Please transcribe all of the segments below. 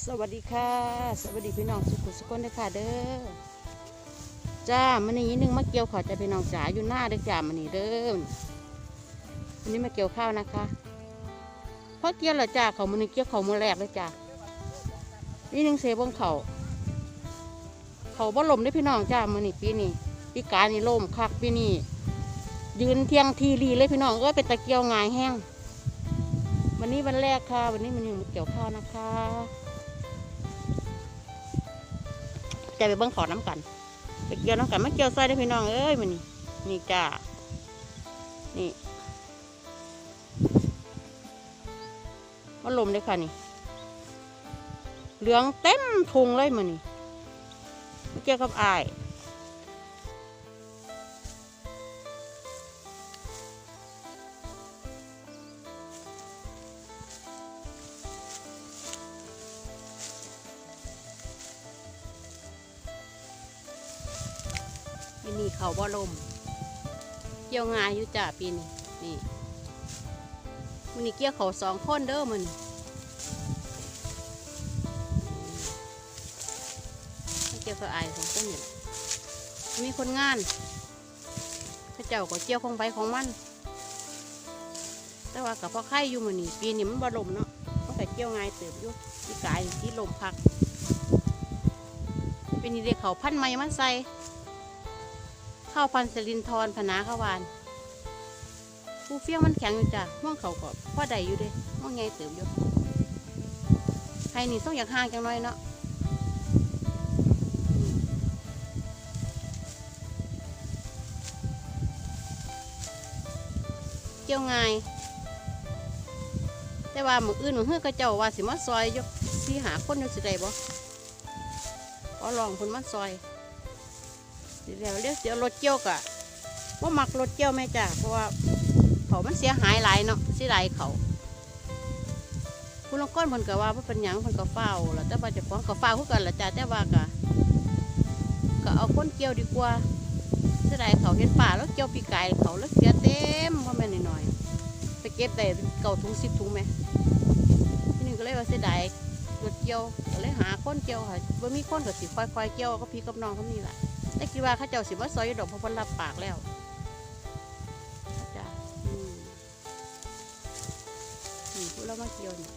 สวัสดีค่ะ สวัสดีพี่น้องสุขุมสุขนด้วยค่ะเด้อจ้ามันนี้นึงมาเกี่ยวขาวจะพี่น้องจ๋าอยู่หน้าเด้อจ้ามันนี่เด้อวันนี้มาเกี่ยวข้าวนะคะเพราะเกี่ยวล้วจ้าเขามันนี่เกี่ยวเขามือแรกเลยจ้านี่นึงเสบงเขาเขาบ่ลมได้พี่น้องจ้ามันนี่ปีนี้ปีกานี่ลมคักปีนี้ยืนเที่ยงทีรีเลยพี่น้องเอ้ยเป็นตะเกียวงายแห้งวันนี้วันแรกค่ะ วันนี้มันยังมาเกี่ยวข้าวนะคะ จไปเบิ้งขอน้ำกันไปเกี่ยวน้ำกันมาเกี่ยวซอยได้พี่น้องเอ้ยมันนี่นี่จ้านี่มาลมเลยค่ะนี่เหลืองเต็มทุงเลยมันนี่เกี่ยวกับอาย เขาบ่ลม เกี่ยวงายอยู่จ้าปีนี้นี่มันนี้เกี่ยวเขาสองคนเด้อมันเกี่ยวกับอายสองคนนี่มีคนงานพระเจ้าก็เกี่ยวของไปของมัน แต่ว่ากับพ่อไข่อยู่มันนี่ปีนี้มันบ่ลมเนาะเพราะแต่เกี่ยวงายเติบอยู่ที่กายที่ลมพักเปีนี้เด็กเขาพันไม้มันใส่ ข้าวพันธุ์สลินทรพนาข้าวหวานผู้เฟี้ยงมันแข็งอยู่จ้ะม่วงเขาก็พ่อใดอยู่เด้ม่วงไงเติมอยู่ไห้นี่ต้องอยากห่างจังน้อยเนาะเกี่ยวง่ายแต่ว่ามืออื่นมือเฮือกระเจ้าว่าสิมาซอยอยกสิหาคนอยู่สิได้บ่ขอลองคนมาซอย เดี๋ยวเดี๋ยวเดี๋ยวรถเกี่ยวกะว่ามักรถเกี่ยวไหมจ้ะเพราะว่าเขามันเสียหายหลายเนาะเสียหลายเขาคุณลองก้อนเพิ่นก็ว่าว่าเป็นหยังเพิ่นก็เฝ้าแล้วแต่ว่าเจะฟ้าของก็เฝ้าคือกันละจ้ะแต่ว่ากะก็เอาคนเกี่ยวดีกว่าเสียดายเขาเห็นป่าแล้วเกี่ยวปีกายเขาแล้วเสียเต็มเพราะแม่นหน่อยไปเก็บได้เก่าถุงสิบถุงไหมที่นี้ก็เลยว่าเสียดายรถเกี่ยวก็เลยหาคนเกี่ยวค่ะว่ามีคนก็สิค่อยๆเกี่ยวก็พี่กับน้องเขานี่แหละ แต่คิดว่าข้าเจ้าสิมาซอยดอกเพราะเพิ่นรับปากแล้วจ้ะอืมนี่พูดแล้วมาเกี่ยวนี่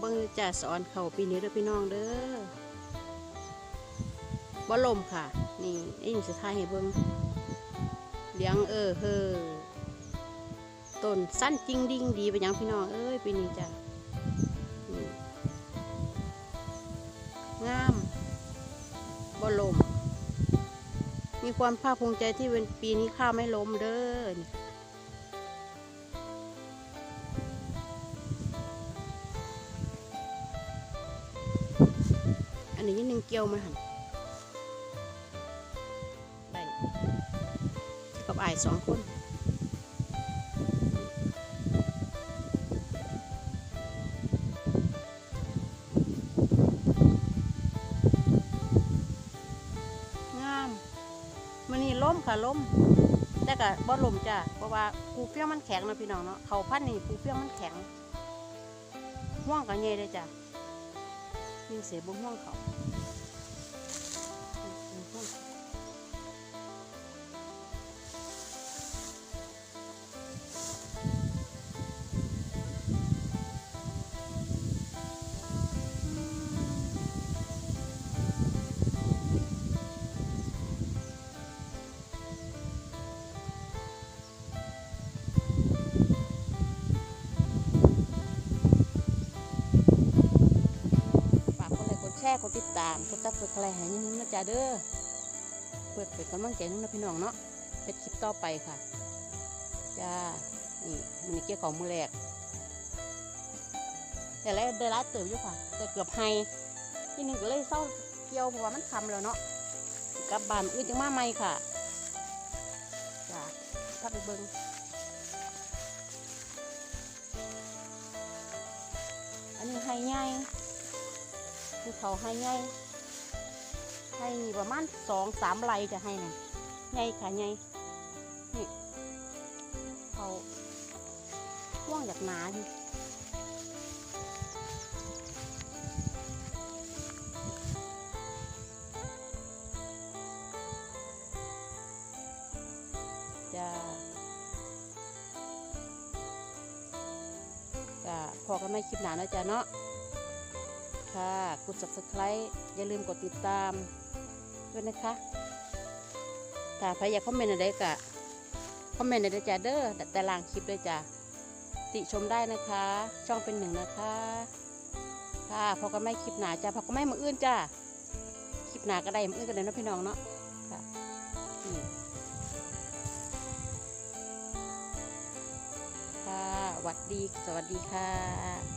เบิ่งจ้าสอนเขาปีนี้เด้อพี่น้องเด้อบ่ลมค่ะ นี่ไอ้หญิงสุดท้ายให้เบิ่งเลี้ยงเออเฮอต้นสั้นจริงดิ่งดีไปยังพี่น้องเอ้ยปีนี้จ้านี่งามบ่ลม มีความภาคภูมิใจที่เป็นปีนี้ข้าไม่ล้มเด้อ นี่อันนี้ยังหนึ่งเกี่ยวมาหันได้กับไอายสองคนงามมันนี่ล้มค่ะล้มแต่ก็บ่ล้มจ้ะเพราะว่าปูเฟี้ยงมันแข็งนะพี่น้องเนาะเขาพันนี่ปูเฟี้ยงมันแข็งห่วงกันเงยเลยจ้ะ นี่เสียบ่ามกดกดอะไรให้นิดนึงนะจ๊ะเด้อเปิดเปิดกำลังใจนึงนะพี่น้องเนาะเป็นคลิปต่อไปค่ะจ้านี่มันเกี่ยวของมือแรกแต่แล้วได้รัดเติมอยู่ค่ะ แต่เกือบไฮที่นี่ก็เลยเศร้าเกี่ยวเพราะว่ามันคำแล้วเนาะกลับบ้านอื่นจังมาใหม่ค่ะจ้าถ้าไปเบิ้งอันนี้ไฮใหญ่คือเขาไฮใหญ่ ไฮนี่ประมาณสองสามไรจะให้นะใหญ่ค่ะใหญ่นี่เขาห่วงจากหนาอยู่จะจะพอกันไม่คลิปหนานะจ๊ะเนาะ ค่ะ กด subscribe อย่าลืมกดติดตาม ด้วยนะคะถ้าใครอยากคอมเมนต์อะไรก็คอมเมนต์ได้จ้ะเด้อแต่แต่ลางคลิปด้วยจ้ะติชมได้นะคะ ช่องเป็นหนึ่งนะคะ ค่ะพอกันไม่คลิปหนาจ้ะพอกันไม่มืออื่นจ้ะคลิปหนาก็ได้มืออื่นกันเลยนะพี่น้องเนาะค่ะค่ะวัดดีสวัสดีค่ะ